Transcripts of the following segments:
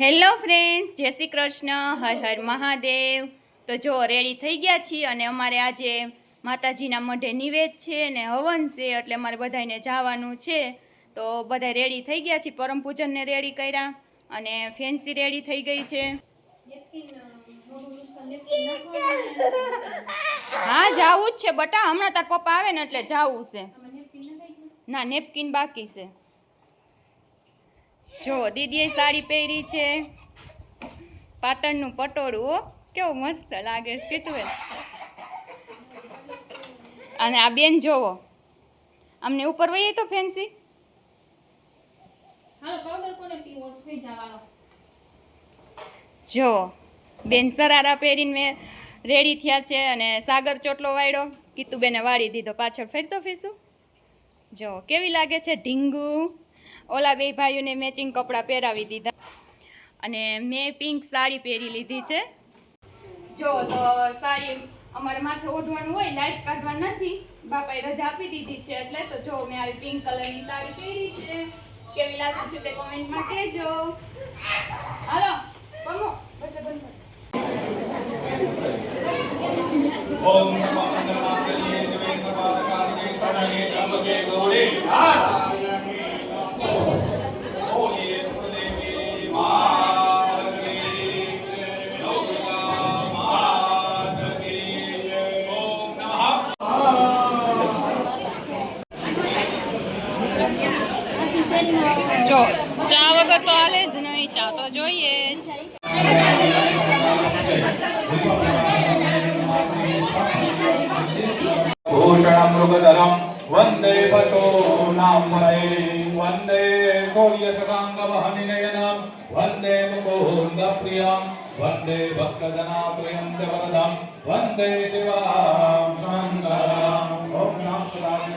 Hello friends, જય શ્રી કૃષ્ણ, હર હર મહાદેવ. તો જો રેડી થઈ ગયા છીએ અને અમારે આજે માતાજીના મઢે નિવેદ છે ને હવન છે એટલે અમારે બધાને જવાનું છે. તો બધા રેડી થઈ ગયા છીએ, પરમ પૂજનને રેડી કર્યા અને ફેન્સી રેડી થઈ ગઈ છે. હા, જાવું જ છે બટા, હમણાં તાર પપ્પા આવે ને એટલે જાવું છે. ના, નેપકિન બાકી છે. જો દીદીએ સાડી પહેરી છે. પાટણનું પટોળું હો. કેવું મસ્ત લાગે છે કેટલું અને આ બેન જોવો. અમને ઉપર વહીએ તો ફેન્સી. જો બેન સરારા પહેરીને મેં રેડી થયા છે અને સાગર ચોટલો વાળ્યો. કીતુબેને વાળી દીધો પાછળ ફેરતો ફેરશું. જો કેવી લાગે છે ઢીંગુ? ઓલા બે ભાઈઓને મેચિંગ કપડાં પહેરાવી દીધા. અને મેં પિંક સાડી પહેરી લીધી છે. જો, તો સાડી અમારે માથે ઓઢવાનું હોય લાઈટ કાઢવા નથી. બાપાએ રજા આપી દીધી છે એટલે તો જો, મેં આવી પિંક કલરની સાડી પહેરી છે. કેવી લાગે છે તે કોમેન્ટમાં કહેજો. હાલો કમો બસ બંધ. ઓમ જો. ચા વગર તો હાલે જ નહીં ચા તો જોઈએ વંદે પશો નામ પ્રિયમ વંદે ભક્તજનાશ્રયમ ચ વરદમ વંદે શિવામ શંકરમ ઓમ નમસ્કાર.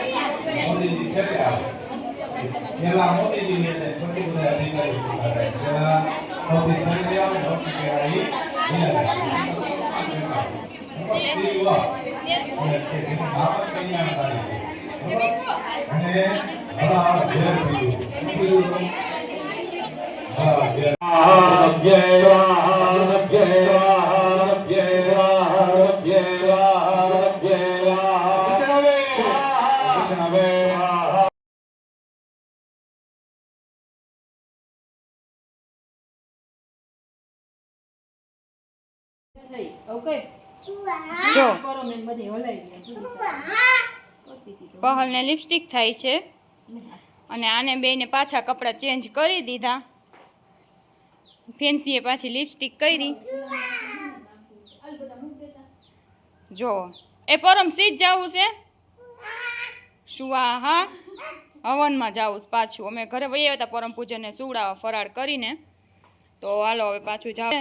મોદીજી છે પેલા મોદીજી ને પછી બધા અધિકારીઓ પેલા સૌથી છેલ્લે આવે ને સૌથી પહેલા ઈ લીલા ભક્તિ વાહ. અને તે બાપત કન્યા થાય. ઘેર પીધું જો. પહલને લિપસ્ટિક થાય છે. અને આને બેને પાછા કપડાં ચેન્જ કરી દીધા. ફેન્સીએ પાછી લિપસ્ટિક કરી. જો. એ પરમ સીજ જવું છે. સુવા હા? હવનમાં જવું પાછું. અમે ઘરે વહી આવ્યા હતા પરમ પૂજનને સુવડાવવા ફરાળ કરીને. તો હાલો હવે પાછું જાવ.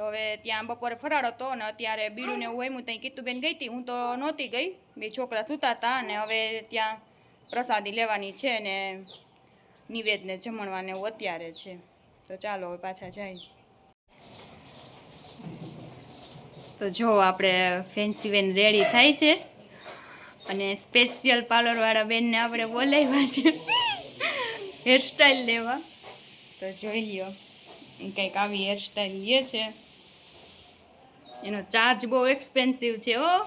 તો હવે ત્યાં બપોરે ફરાળ હતો અને અત્યારે બીડું ને એવું હોય હું ત્યાં કીતુબેન ગઈ હતી, હું તો નહોતી ગઈ. બે છોકરા સૂતા હતા અને હવે ત્યાં પ્રસાદી લેવાની છે ને નિવેદને જમણવાને એવું અત્યારે છે. તો ચાલો હવે પાછા જાય. તો જો આપણે ફેન્સી બેન રેડી થાય છે અને સ્પેશિયલ પાર્લરવાળા બેનને આપણે બોલાવ્યા છે. હેરસ્ટાઈલ લેવા. તો જોઈ લ્યો કંઈક આવી હેરસ્ટાઈલ લે છે. એનો ચાર્જ બહુ એક્સપેન્સિવ છે, હો.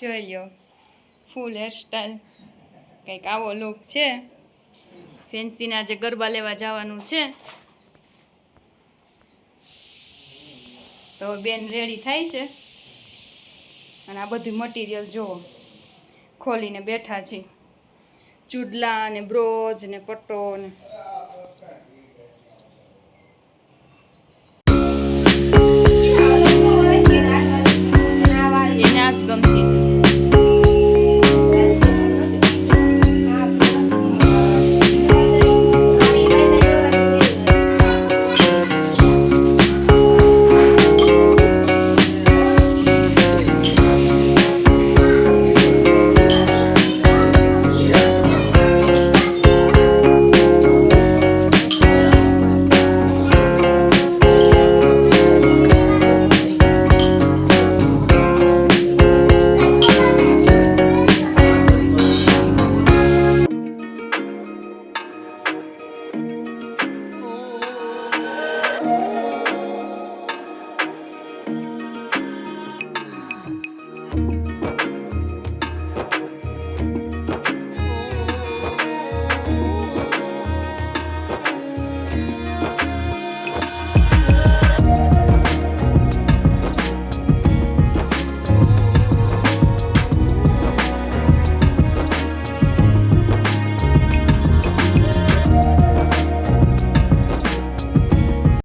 જોઈ ફૂલ હેરસ્ટાઈલ કંઈક આવો લુક છે. ફેન્સીના જે ગરબા લેવા જવાનું છે. તો બેન રેડી થાય છે? અને આ બધું મટીરિયલ જુઓ. ખોલીને બેઠા છે. ચૂડલા ને બ્રોજ ને પટ્ટો ને